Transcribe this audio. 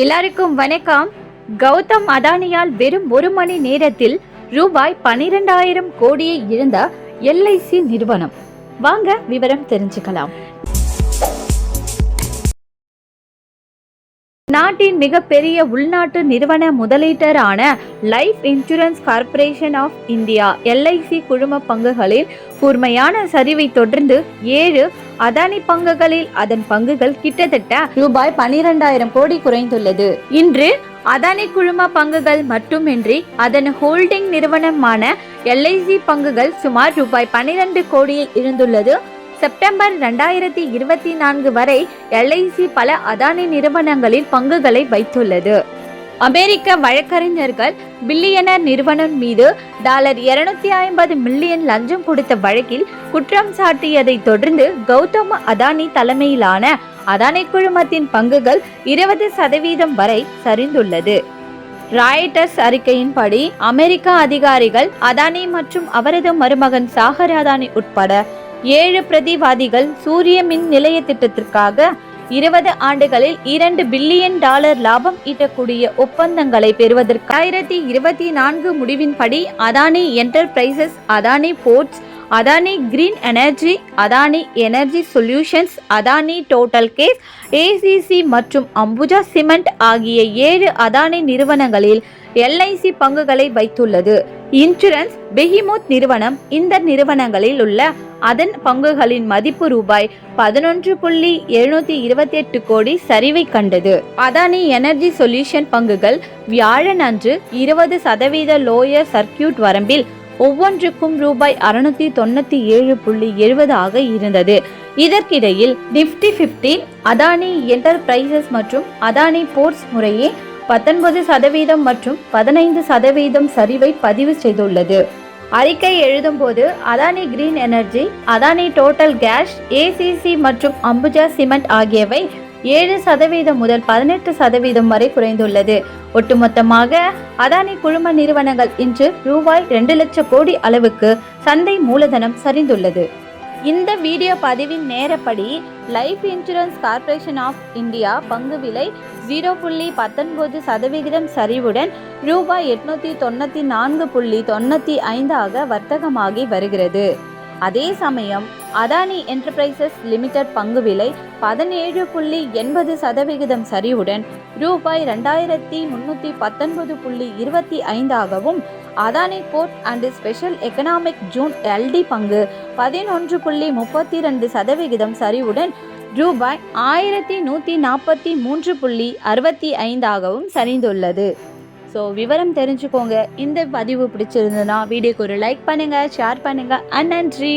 எல்லாருக்கும் வணக்கம். கௌதம் அதானியால் வெறும் ஒரு மணி நேரத்தில் ரூபாய் பனிரெண்டாயிரம் கோடியை இழந்த எல்ஐசி நிறுவனம். வாங்க விவரம் தெரிஞ்சுக்கலாம். நாட்டின் மிகப்பெரிய உள்நாட்டு நிறுவன முதலீட்டரான Life Insurance Corporation of India LIC குழும பங்குகளில் கூர்மையான சரிவை தொடர்ந்து ஏழு அதானி பங்குகளில் அதன் பங்குகள் கிட்டத்தட்ட ரூபாய் பனிரெண்டாயிரம் கோடி குறைந்துள்ளது. இன்று அதானி குழும பங்குகள் மட்டுமின்றி அதன் ஹோல்டிங் நிறுவனமான எல்ஐசி பங்குகள் சுமார் ரூபாய் பனிரெண்டு கோடியில் இருந்துள்ளது. செப்டம்பர் ரெண்டாயிரத்தி இருபத்தி நான்கு வரை எல்ஐசி பல அதானி நிறுவனங்களில் பங்குகளை வைத்துள்ளது. அமெரிக்க வழக்கறிஞர்கள் பில்லியனர் நிறுவனம் மீது டாலர் இருநூத்தி ஐம்பது மில்லியன் லஞ்சம் கொடுத்த வழக்கில் குற்றம் சாட்டியதை தொடர்ந்து கௌதம் அதானி தலைமையிலான அதானி குழுமத்தின் பங்குகள் இருபது சதவீதம் வரை சரிந்துள்ளது. ராய்டர்ஸ் அறிக்கையின்படி அமெரிக்க அதிகாரிகள் அதானி மற்றும் அவரது மருமகன் சாகர் அதானி உட்பட ஏழு பிரதிவாதிகள் சூரிய மின் நிலைய திட்டத்திற்காக இருபது ஆண்டுகளில் இரண்டு பில்லியன் டாலர் லாபம் ஈட்டக்கூடிய ஒப்பந்தங்களை பெறுவதற்கு ஆயிரத்தி இருபத்தி நான்கு முடிவின்படி Adani Enterprises Adani Ports Adani Green Energy Adani Energy Solutions Adani Total Gas ACC மற்றும் அம்புஜா சிமெண்ட் ஆகிய ஏழு அதானி நிறுவனங்களில் எல்ஐசி பங்குகளை வைத்துள்ளது. இன்சூரன்ஸ் பெஹிமோத் நிறுவனம் இந்த நிறுவனங்களில் உள்ள அதன் பங்குகளின் மதிப்பு ரூபாய் பதினொன்று புள்ளி எழுநூத்தி இருபத்தி எட்டு கோடி சரிவை கண்டது. அதானி எனர்ஜி சொல்யூஷன் பங்குகள் வியாழன் அன்று இருபது சதவீத லோயர் சர்க்கியூட் வரம்பில் ஒவ்வொன்றுக்கும் ரூபாய் அறுநூத்தி தொண்ணூத்தி ஏழு புள்ளி எழுபது ஆக இருந்தது. இதற்கிடையில் நிப்டி பிப்டி அதானி என்டர்பிரைசஸ் மற்றும் அதானி போர்ட்ஸ் முறையே பத்தொன்பது சதவீதம் மற்றும் பதினைந்து சதவீதம் சரிவை பதிவு செய்துள்ளது. அறிக்கை எழுதும் போது Adani Green Energy Adani Total Gas ACC மற்றும் அம்புஜா சிமெண்ட் ஆகியவை ஏழு சதவீதம் முதல் பதினெட்டு சதவீதம் வரை குறைந்துள்ளது. ஒட்டுமொத்தமாக அதானி குழும நிறுவனங்கள் இன்று ரூபாய் ரெண்டு லட்சம் கோடி அளவுக்கு சந்தை மூலதனம் சரிந்துள்ளது. இந்த வீடியோ பதிவின் நேரப்படி Life Insurance Corporation of India பங்கு விலை ஜீரோ புள்ளி பத்தொன்பது சதவிகிதம் சரிவுடன் ரூபாய் எட்நூத்தி தொண்ணூத்தி நான்கு புள்ளி தொண்ணூத்தி ஐந்தாக வர்த்தகமாகி வருகிறது. அதே சமயம் அதானி என்டர்பிரைசஸ் லிமிடெட் பங்கு விலை பதினேழு புள்ளி எண்பது சதவிகிதம் சரிவுடன் ரூபாய் ரெண்டாயிரத்தி முன்னூத்தி பத்தொன்பது புள்ளி இருபத்தி ஐந்தாகவும் Adani Port and Special Economic Zone LTD பங்கு பதினொன்று புள்ளி முப்பத்தி ரெண்டு சதவிகிதம் சரிவுடன் ரூபாய் ஆயிரத்தி நூற்றி நாற்பத்தி மூன்று புள்ளி அறுபத்தி ஐந்தாகவும் சரிந்துள்ளது. ஸோ விவரம் தெரிஞ்சுக்கோங்க. இந்த பதிவு பிடிச்சிருந்ததுன்னா வீடியோக்கு ஒரு லைக் பண்ணுங்கள் ஷேர் பண்ணுங்கள் அண்ட் நன்றி.